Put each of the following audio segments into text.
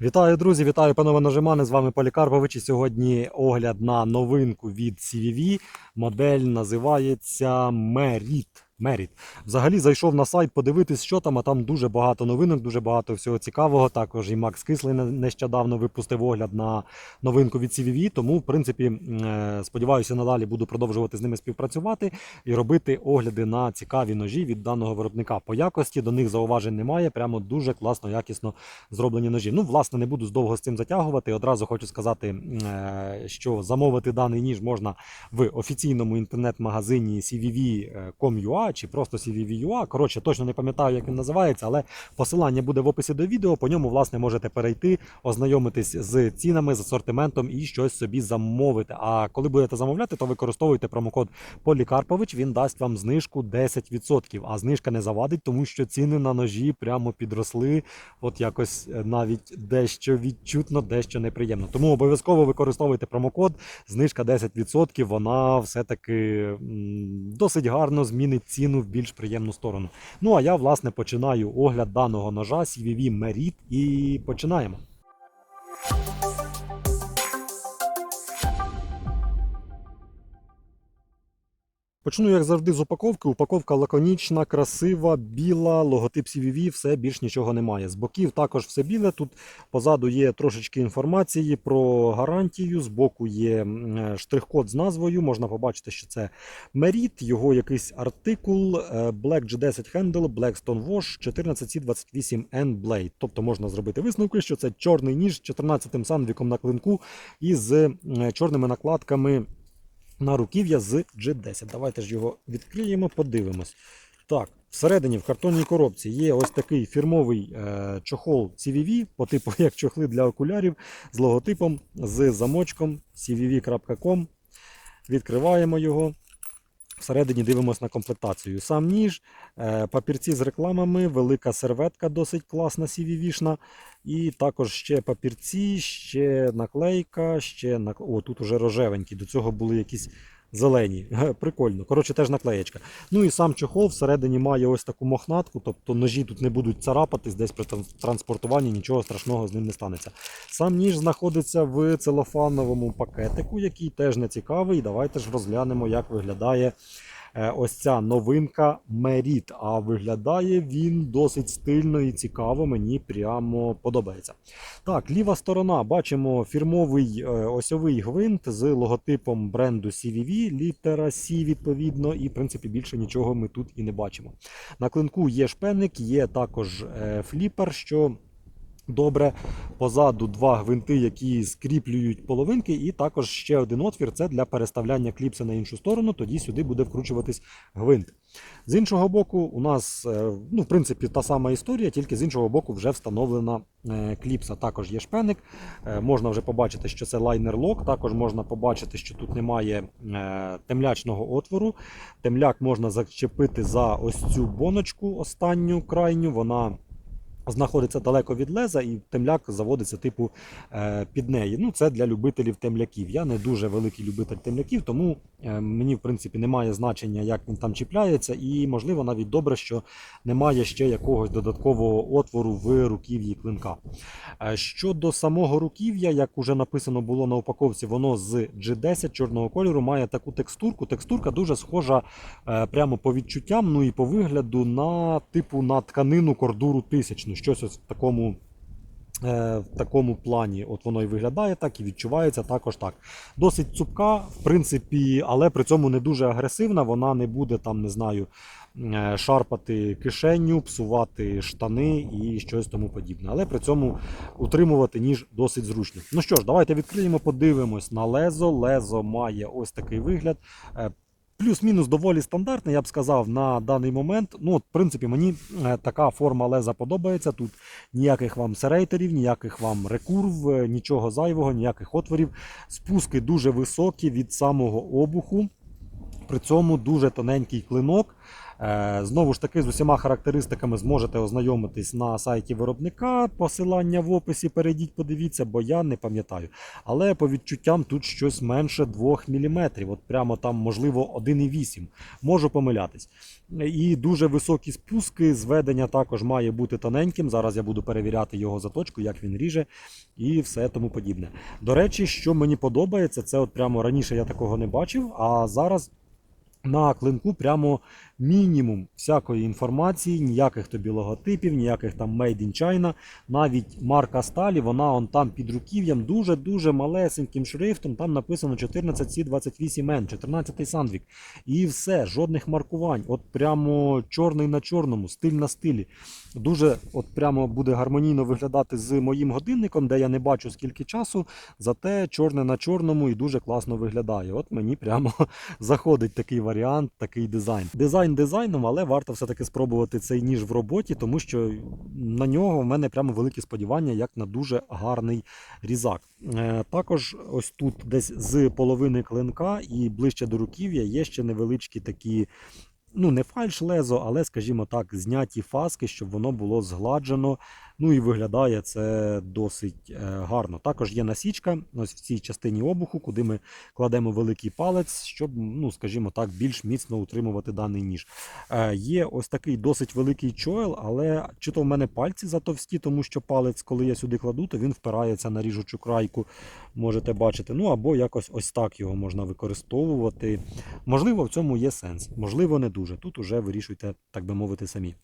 Вітаю, друзі! Вітаю, панове нажимани. З вами Полікарпович. І сьогодні огляд на новинку від CVV. Модель називається Merit. Merit. Взагалі зайшов на сайт подивитись, що там, а там дуже багато новинок, дуже багато всього цікавого. Також і Макс Кислий не- нещодавно випустив огляд на новинку від CVV. Тому, в принципі, е, сподіваюся, надалі буду продовжувати з ними співпрацювати і робити огляди на цікаві ножі від даного виробника. По якості до них зауважень немає. Прямо дуже класно, якісно зроблені ножі. Ну, власне, не буду довго з цим затягувати. Одразу хочу сказати, е, що замовити даний ніж можна в офіційному інтернет-магазині cvv.com.ua чи просто cvv.ua. Коротше, точно не пам'ятаю, як він називається, але посилання буде в описі до відео. По ньому, власне, можете перейти, ознайомитись з цінами, з асортиментом і щось собі замовити. А коли будете замовляти, то використовуйте промокод Полікарпович. Він дасть вам знижку 10%. А знижка не завадить, тому що ціни на ножі прямо підросли. От якось е, навіть дещо відчутно, дещо неприємно. Тому обов'язково використовуйте промокод. Знижка 10%. Вона все-таки досить гарно змінить ціну в більш приємну сторону. Ну а я власне починаю огляд даного ножа CVV Merit і починаємо. Почну, як завжди, з упаковки. Упаковка лаконічна, красива, біла, логотип CVV, все більш нічого немає. З боків також все біле. Тут позаду є трошечки інформації про гарантію. З боку є е, штрих-код з назвою. Можна побачити, що це Merit, його якийсь артикул, е, Black G10 Handle, Black Stone Wash, 14C28N Blade. Тобто можна зробити висновки, що це чорний ніж з 14-м сандвіком на клинку і з е, чорними накладками на руків'я з G10. Давайте ж його відкриємо, подивимось. Так, всередині в картонній коробці є ось такий фірмовий е, чохол CVV, по типу як чохли для окулярів, з логотипом, з замочком cvv.com. Відкриваємо його. Всередині дивимося на комплектацію. Сам ніж, е, папірці з рекламами, велика серветка досить класна CVV-шна. І також ще папірці, ще наклейка, ще. О, тут уже рожевенькі. До цього були якісь зелені. Прикольно. Коротше, теж наклеєчка. Ну і сам чохол всередині має ось таку мохнатку, тобто ножі тут не будуть царапатись, десь при транспортуванні нічого страшного з ним не станеться. Сам ніж знаходиться в целофановому пакетику, який теж не цікавий. Давайте ж розглянемо, як виглядає ось ця новинка Merit. А виглядає він досить стильно і цікаво. Мені прямо подобається. Так, ліва сторона бачимо фірмовий е, осьовий гвинт з логотипом бренду CVV, літера C відповідно, і в принципі більше нічого ми тут і не бачимо. На клинку є шпеник, є також е, фліпер, що добре. Позаду два гвинти, які скріплюють половинки, і також ще один отвір це для переставляння кліпса на іншу сторону, тоді сюди буде вкручуватись гвинт. З іншого боку, у нас, е, ну, в принципі, та сама історія, тільки з іншого боку вже встановлена е, кліпса. Також є шпеник. Е, Можна вже побачити, що це лайнер-лок. Також можна побачити, що тут немає темлячного отвору. Темляк можна зачепити за ось цю боночку, останню крайню. Вона знаходиться далеко від леза, і темляк заводиться типу е, під неї. Ну, це для любителів темляків. Я не дуже великий любитель темляків, тому е, мені в принципі немає значення, як він там чіпляється, і можливо навіть добре, що немає ще якогось додаткового отвору в руків'ї клинка. Е, Щодо самого руків'я, як уже написано було на упаковці, воно з G10 чорного кольору має таку текстурку. Текстурка дуже схожа прямо по відчуттям, ну і по вигляду на типу на тканину кордуру тисячну. Щось ось в такому. е, В такому плані от воно і виглядає так, і відчувається також так. Досить цупка, в принципі, але при цьому не дуже агресивна. Вона не буде там, не знаю, е, шарпати кишеню, псувати штани і щось тому подібне. Але при цьому утримувати ніж досить зручно. Ну що ж, давайте відкриємо, подивимось на лезо. Лезо має ось такий вигляд. Плюс-мінус доволі стандартний, я б сказав, на даний момент. Ну, от, в принципі, мені е, така форма леза подобається. Тут ніяких вам серейтерів, ніяких вам рекурв, е, нічого зайвого, ніяких отворів. Спуски дуже високі від самого обуху. При цьому дуже тоненький клинок. Е, Знову ж таки, з усіма характеристиками зможете ознайомитись на сайті виробника. Посилання в описі перейдіть, подивіться, бо я не пам'ятаю. Але по відчуттям тут щось менше 2 мм. От прямо там, можливо, 1,8. Можу помилятись. І дуже високі спуски. Зведення також має бути тоненьким. Зараз я буду перевіряти його заточку, як він ріже і все тому подібне. До речі, що мені подобається, це от прямо раніше я такого не бачив, а зараз. На клинку прямо мінімум всякої інформації, ніяких тобі логотипів, ніяких там Made in China. Навіть марка сталі, вона он там під руків'ям дуже-дуже малесеньким шрифтом. Там написано 14C28N, 14 сандвік. І все, жодних маркувань. От прямо чорний на чорному, стиль на стилі. Дуже от прямо буде гармонійно виглядати з моїм годинником, де я не бачу скільки часу, зате чорне на чорному і дуже класно виглядає. От мені прямо заходить такий варіант, такий дизайн. Дизайн дизайном, але варто все-таки спробувати цей ніж в роботі, тому що на нього в мене прямо великі сподівання, як на дуже гарний різак. Е, Також ось тут, десь з половини клинка і ближче до руків'я, є ще невеличкі такі. Ну, не фальш лезо, але, скажімо так, зняті фаски, щоб воно було згладжено. Ну і виглядає це досить е, гарно. Також є насічка ось в цій частині обуху, куди ми кладемо великий палець, щоб, ну, скажімо так, більш міцно утримувати даний ніж. Е, Є ось такий досить великий чойл, але чи то в мене пальці затовсті, тому що палець, коли я сюди кладу, то він впирається на ріжучу крайку, можете бачити. Ну або якось ось так його можна використовувати. Можливо, в цьому є сенс, можливо, не дуже. Тут уже вирішуйте, так би мовити, самі.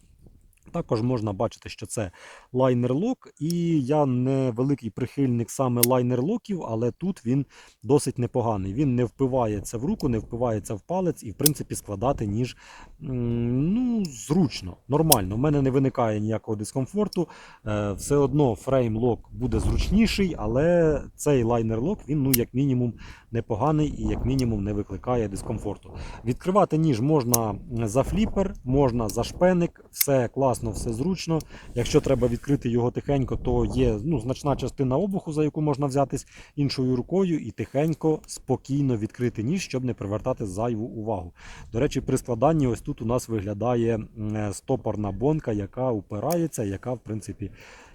Також можна бачити, що це лайнер-лок, і я не великий прихильник саме лайнер-локів, але тут він досить непоганий. Він не впивається в руку, не впивається в палець, і в принципі складати ніж ну, зручно, нормально. У мене не виникає ніякого дискомфорту. Е, Все одно фрейм-лок буде зручніший, але цей лайнер-лок він, ну, як мінімум, непоганий і як мінімум не викликає дискомфорту. Відкривати ніж можна за фліпер, можна за шпеник, все класно, все зручно. Якщо треба відкрити його тихенько, то є ну, значна частина обуху, за яку можна взятись іншою рукою і тихенько, спокійно відкрити ніж, щоб не привертати зайву увагу. До речі, при складанні ось тут у нас виглядає е, стопорна бонка, яка упирається, яка в принципі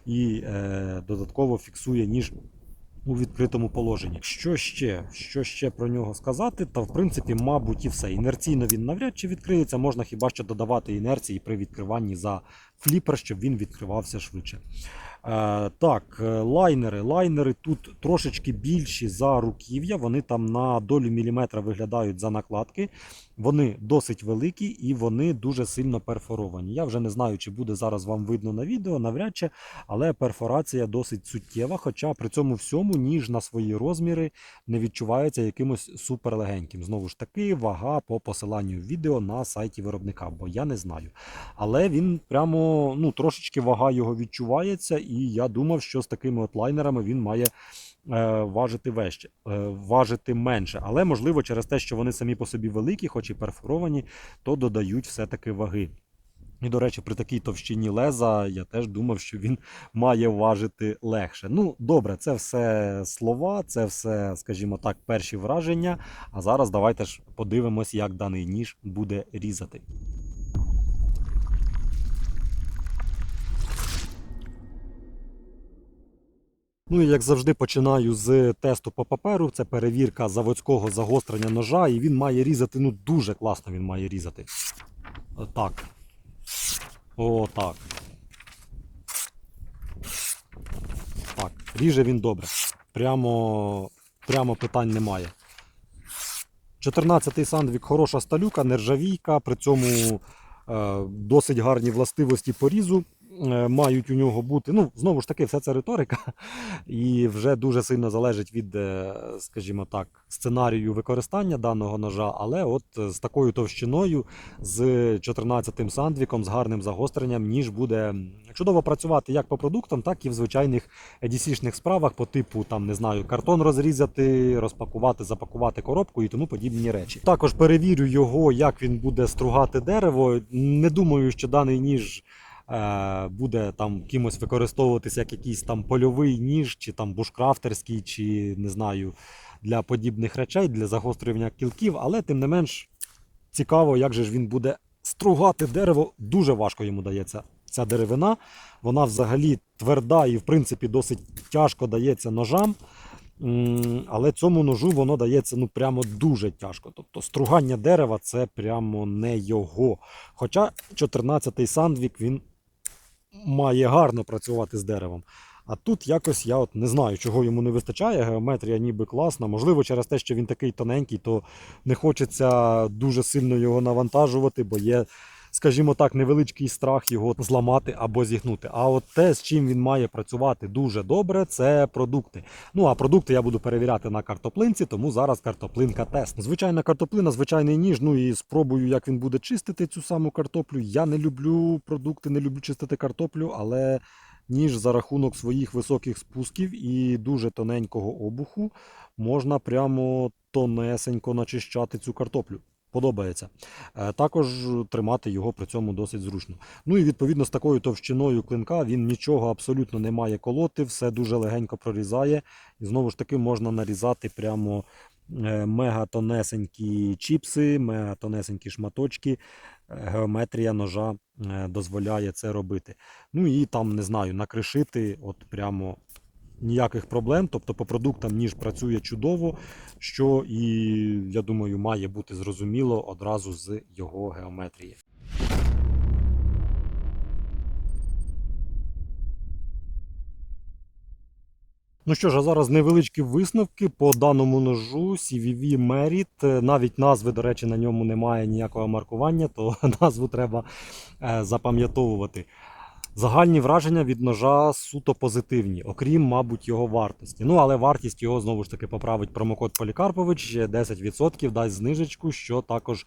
і е, додатково фіксує ніж у відкритому положенні. Що ще? Що ще про нього сказати? Та в принципі, мабуть, і все. Інерційно він навряд чи відкриється, можна хіба що додавати інерції при відкриванні за фліпер, щоб він відкривався швидше. Е, так, е, лайнери. Лайнери тут трошечки більші за руків'я, вони там на долю міліметра виглядають за накладки. Вони досить великі і вони дуже сильно перфоровані. Я вже не знаю, чи буде зараз вам видно на відео, навряд чи, але перфорація досить суттєва. Хоча при цьому всьому ніж на свої розміри не відчувається якимось суперлегеньким. Знову ж таки, вага по посиланню відео на сайті виробника, бо я не знаю. Але він прямо ну, трошечки вага його відчувається, і я думав, що з такими от лайнерами він має е, важити веще, е, важити менше. Але можливо, через те, що вони самі по собі великі, хоч і перфоровані, то додають все-таки ваги. І, до речі, при такій товщині леза я теж думав, що він має важити легше. Ну, добре, це все слова, це все, скажімо так, перші враження. А зараз давайте ж подивимось, як даний ніж буде різати. Ну і як завжди починаю з тесту по паперу. Це перевірка заводського загострення ножа, і він має різати, ну дуже класно він має різати. Отак. Отак. Так, ріже він добре. Прямо, прямо питань немає. 14-й сандвік хороша сталюка, нержавійка, при цьому е, досить гарні властивості порізу мають у нього бути. Ну, знову ж таки, все це риторика. І вже дуже сильно залежить від, е, скажімо так, сценарію використання даного ножа. Але от е, з такою товщиною, з 14-м сандвіком, з гарним загостренням, ніж буде чудово працювати як по продуктам, так і в звичайних EDC-шних справах по типу там не знаю, картон розрізати, розпакувати, запакувати коробку і тому подібні речі. Також перевірю його, як він буде стругати дерево. Не думаю, що даний ніж. Е, Буде там кимось використовуватися як якийсь там польовий ніж, чи там бушкрафтерський, чи не знаю, для подібних речей, для загострювання кілків, але тим не менш цікаво, як же ж він буде стругати дерево дуже важко йому дається. Ця деревина, вона взагалі тверда і, в принципі, досить тяжко дається ножам. Але цьому ножу воно дається ну прямо дуже тяжко. Тобто стругання дерева це прямо не його. Хоча 14-й Сандвік він має гарно працювати з деревом. А тут якось я от не знаю, чого йому не вистачає. Геометрія ніби класна. Можливо, через те, що він такий тоненький, то не хочеться дуже сильно його навантажувати, бо є, скажімо так, невеличкий страх його зламати або зігнути. А от те, з чим він має працювати дуже добре, це продукти. Ну а продукти я буду перевіряти на картоплинці, тому зараз картоплинка тест. Звичайна картоплина, звичайний ніж. Ну і спробую, як він буде чистити цю саму картоплю. Я не люблю продукти, не люблю чистити картоплю, але ніж за рахунок своїх високих спусків і дуже тоненького обуху можна прямо тонесенько начищати цю картоплю. Подобається. Е, Також тримати його при цьому досить зручно. Ну і відповідно з такою товщиною клинка він нічого абсолютно не має колоти, все дуже легенько прорізає. І знову ж таки можна нарізати прямо е, мега тонесенькі чіпси, мега тонесенькі шматочки. Е, Геометрія ножа дозволяє це робити. Ну і там, не знаю, накришити от прямо ніяких проблем. Тобто по продуктам ніж працює чудово, що і, я думаю, має бути зрозуміло одразу з його геометрії. Ну що ж, а зараз невеличкі висновки по даному ножу CVV Merit. Е, Навіть назви, до речі, на ньому немає ніякого маркування, то назву треба е, запам'ятовувати. Загальні враження від ножа суто позитивні, окрім, мабуть, його вартості. Ну, але вартість його знову ж таки поправить промокод Полікарпович 10% дасть знижечку, що також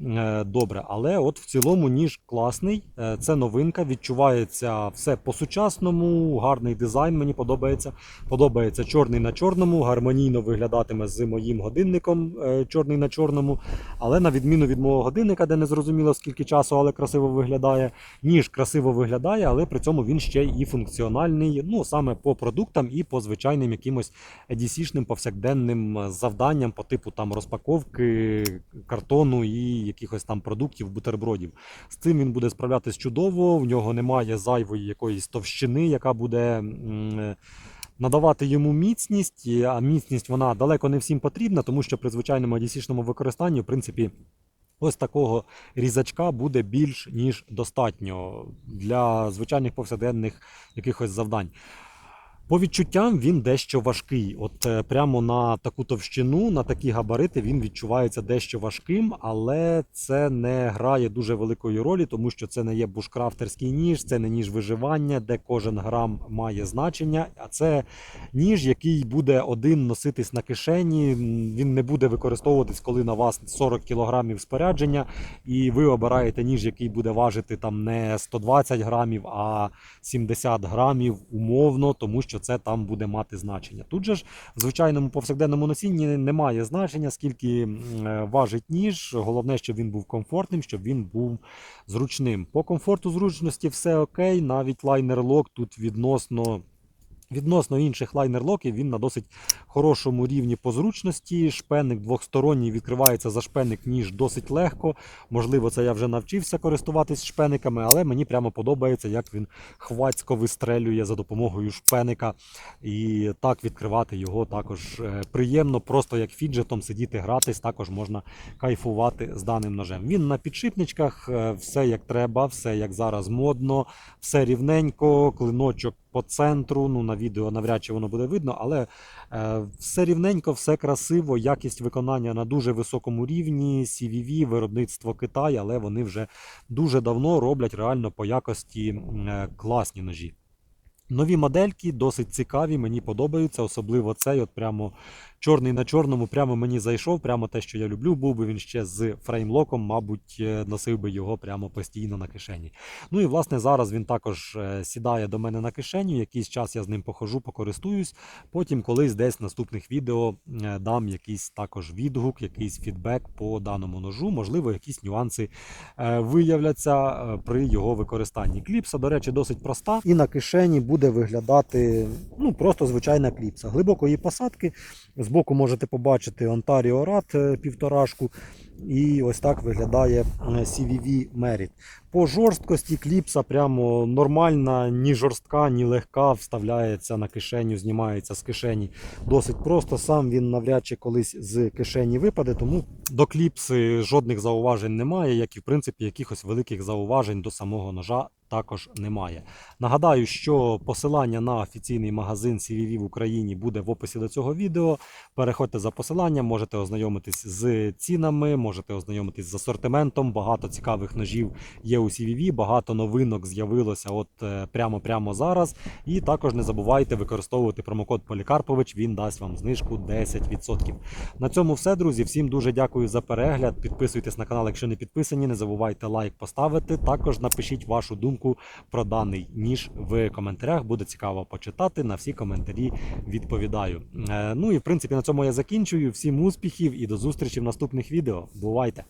е, добре. Але от в цілому ніж класний, е, це новинка, відчувається все по-сучасному, гарний дизайн мені подобається. Подобається чорний на чорному, гармонійно виглядатиме з моїм годинником е, чорний на чорному. Але на відміну від мого годинника, де не зрозуміло скільки часу, але красиво виглядає, ніж красиво виглядає, але при цьому він ще і функціональний, ну саме по продуктам і по звичайним якимось EDC-шним повсякденним е, завданням по типу там розпаковки картону і якихось там продуктів, бутербродів. З цим він буде справлятись чудово. В нього немає зайвої якоїсь товщини, яка буде. е, Надавати йому міцність, а міцність вона далеко не всім потрібна, тому що при звичайному adc використанні, в принципі, ось такого різачка буде більш ніж достатньо для звичайних повсякденних якихось завдань. По відчуттям він дещо важкий. От е, прямо на таку товщину, на такі габарити він відчувається дещо важким, але це не грає дуже великої ролі, тому що це не є бушкрафтерський ніж, це не ніж виживання, де кожен грам має значення. А це ніж, який буде один носитись на кишені. Він не буде використовуватись, коли на вас 40 кілограмів спорядження, і ви обираєте ніж, який буде важити там не 120 грамів, а 70 грамів умовно, тому що це там буде мати значення. Тут же ж в звичайному повсякденному носінні немає значення, скільки е, важить ніж. Головне, щоб він був комфортним, щоб він був зручним. По комфорту зручності все окей, навіть лайнер-лок тут відносно. Відносно інших лайнер-локів він на досить хорошому рівні по зручності. Шпенник двохсторонній відкривається за шпенник ніж досить легко. Можливо, це я вже навчився користуватись шпениками, але мені прямо подобається, як він хвацько вистрелює за допомогою шпеника. І так відкривати його також е, приємно, просто як фіджетом сидіти, гратись, також можна кайфувати з даним ножем. Він на підшипничках, е, все як треба, все як зараз модно, все рівненько, клиночок по центру. Ну на відео навряд чи воно буде видно, але е, все рівненько, все красиво, якість виконання на дуже високому рівні. CVV, виробництво Китай, але вони вже дуже давно роблять реально по якості е, класні ножі. Нові модельки досить цікаві, мені подобаються, особливо цей, от прямо чорний на чорному, прямо мені зайшов, прямо те, що я люблю. Був би він ще з фреймлоком, мабуть, е, носив би його прямо постійно на кишені. Ну і власне зараз він також е, сідає до мене на кишеню. Якийсь час я з ним похожу, покористуюсь. Потім колись десь в наступних відео е, дам якийсь також відгук, якийсь фідбек по даному ножу. Можливо, якісь нюанси виявляться при його використанні. Кліпса, до речі, досить проста, і на кишені буде виглядати ну просто звичайна кліпса. Глибокої посадки. Збоку можете побачити Ontario Rad е, півторашку. І ось так виглядає е, CVV Merit. По жорсткості кліпса прямо нормальна, ні жорстка, ні легка, вставляється на кишеню, знімається з кишені. Досить просто. Сам він навряд чи колись з кишені випаде, тому до кліпси жодних зауважень немає, як і в принципі якихось великих зауважень до самого ножа також немає. Нагадаю, що посилання на офіційний магазин CVV в Україні буде в описі до цього відео. Переходьте за посиланням, можете ознайомитись з цінами, можете ознайомитись з асортиментом. Багато цікавих ножів є у CVV, багато новинок з'явилося от е, прямо прямо зараз. І також не забувайте використовувати промокод Полікарпович. Він дасть вам знижку 10%. На цьому все, друзі. Всім дуже дякую за перегляд. Підписуйтесь на канал, якщо не підписані. Не забувайте лайк поставити. Також напишіть вашу думку про даний ніж в коментарях. Буде цікаво почитати. На всі коментарі відповідаю. Е, Ну і в принципі на цьому я закінчую. Всім успіхів і до зустрічі в наступних відео. Бувайте!